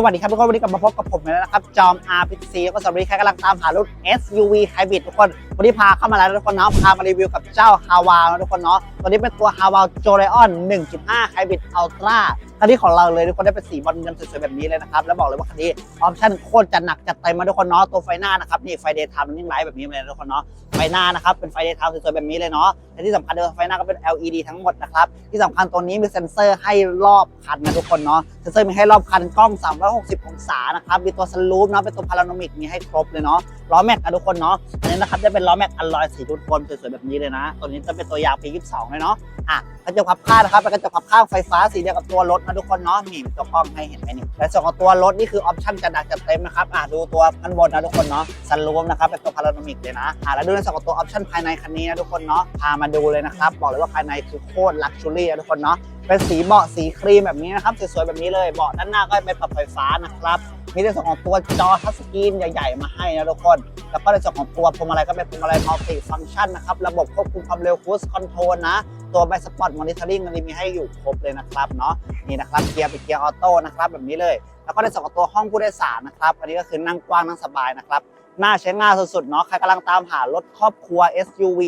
สวัสดีครับทุกคน วันนี้กลับมาพบกับผมแล้วนะครับ จอม RPC แล้วก็สวัสดีใครกำลังตามหารถ SUV Hybrid ทุกคน วันนี้พาเข้ามาแล้วทุกคนเนาะพามารีวิวกับเจ้าฮาวาวนะทุกคนเนาะตัวนี้เป็นตัว h a w a j o l e o n 1.5 Hybrid Ultra คันนี้ของเราเลยทุกคนได้เป็นสีบอลเงินสวยๆแบบนี้เลยนะครับ แล้วบอกเลยว่าคันนี้ออปชั่นโคตรจะหนักจัดเต็มมาทุกคนเนาะตัวไฟหน้านะครับนี่ไฟเดย์ไทม์นิ่งไลท์แบบนี้เลยทุกคนเนาะไฟหน้านะครับเป็นไฟเดย์ไทม์สวยๆแบบนี้เลยเนาะและที่สำคัญเลยไฟหน้าก็เป็น LED ทั้งหมดนะครับที่สำคัญตัวนี้มีเซ็นเซอร์ให้รอบคันนะทุกคนเนาะเซ็นเซอร์มีให้รอบคันกล้อง 360 องศานะครับมีตัวสลูปเนาะเป็นตัวพาราโนมิกมีให้ครบเลยเนาะ ล้อแม็กนะทุกคนเนาะอันนี้นะครับจะเป็นล้อแม็กอลลอยสีทุกคนสวยๆแบบนี้เลยนะ ตัวนี้จะเป็นตัวยาวปี22เลยเนาะอะกระจกพับข้างนะครับเป็นกระจกพับข้างไฟฟ้าสีเดียวกับตัวรถนะทุกคนเนาะนี่มีตัวกล้องให้เห็นไหมนี่และส่วนของตัวรถนี่คือออปชั่นจะดักจัดเต็มนะครับอะดูตัวข้างบนนะทุกคนเนาะสันลูปนะครับเป็นตัวพาราโนมิกเลยนะอะแล้วดูในส่วนของตัวออปชั่นภายในคันนี้นะทุกคนเนาะพามาดูเลยนะครับบอกเลยว่าภายในคือโคตรลักชัวรี่นะทุกคนเนาะเป็นสีเบาะสีครีมแบบนี้นะครับสวยๆแบบนี้เลยเบาะด้านหน้าก็เป็นปรับไฟฟ้านะครับ มีในส่วนของตัวจอทัชสกรีนใหญ่ ๆ มาให้นะทุกคน แล้วก็ในส่วนของตัวพวงมาลัยก็เป็นพวงมาลัยมัลติฟังก์ชันนะครับ ระบบควบคุมความเร็วคูสคอนโทรลนะ ตัวไบสปอร์ตมอนิเตอร์ริงมันมีให้อยู่ครบเลยนะครับเนาะ นี่นะครับเกียร์เป็นเกียร์ออโต้นะครับแบบนี้เลย แล้วก็ในส่วนของตัวห้องผู้โดยสารนะครับ อันนี้ก็คือนั่งกว้างนั่งสบายนะครับ น่าใช้งานสุดๆเนาะ ใครกำลังตามหารถครอบครัว SUV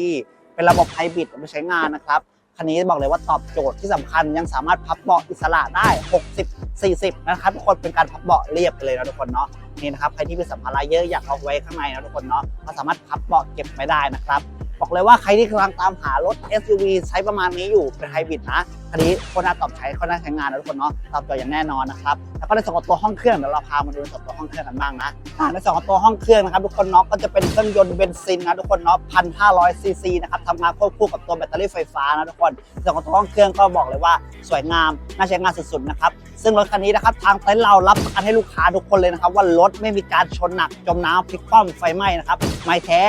เป็นระบบไฮบริดเอาไปใช้งานนะครับ คันนี้บอกเลยว่าตอบโจทย์ที่สำคัญยังสามารถพับเบาะอิสระได้ 60 40 นะครับทุกคนเป็นการพับเบาะเรียบไปเลยนะทุกคนเนาะนี่นะครับใครที่มีสัมภาระเยอะอยากเอาไว้ข้างในนะทุกคนเนาะก็สามารถพับเบาะเก็บไว้ได้นะครับ บอกเลยว่าใครที่กำลังตามหารถ SUV ใช้ประมาณนี้อยู่เป็นไฮบริดนะคันนี้คนน่าตอบใช้คนน่าใช้งานนะทุกคนเนาะตอบโจทย์อย่างแน่นอนนะครับแล้วก็ในส่วนของตัวห้องเครื่องเดี๋ยวเราพามาดูในส่วนของตัวห้องเครื่องกันบ้างนะในส่วนของตัวห้องเครื่องนะครับทุกคนเนาะก็จะเป็นเครื่องยนต์เบนซินนะทุกคนเนาะ1,500ซีซีนะครับทำงานควบคู่กับตัวแบตเตอรี่ไฟฟ้านะทุกคนในส่วนของตัวห้องเครื่องก็บอกเลยว่าสวยงามน่าใช้งานสุดๆนะครับ ซึ่งรถคันนี้นะครับทางเต็นท์เรารับประกันให้ลูกค้าทุกคนเลยนะครับ ว่ารถไม่มีการชนหนักจมน้ำพลิกคว่ำไฟไหม้นะครับไม่แท้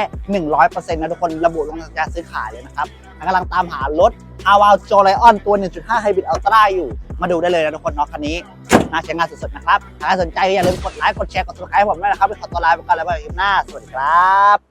100%นะทุกคนระบุลงสัญญาซื้อขายเลยนะครับกำลังตามหารถ a w a l j o l i o n ตัว 1.5 Hybrid Ultra อยู่ มาดูได้เลยนะทุกคนเนาะคันนี้น่าใช้งานสุดๆนะครับถ้าใครสนใจอย่าลืมกดไลค์กดแชร์กด subscribe ให้ผมด้วยนะครับไปขอตัวลาไปก่อนแล้วไว้คลิปหน้าสวัสดีครับ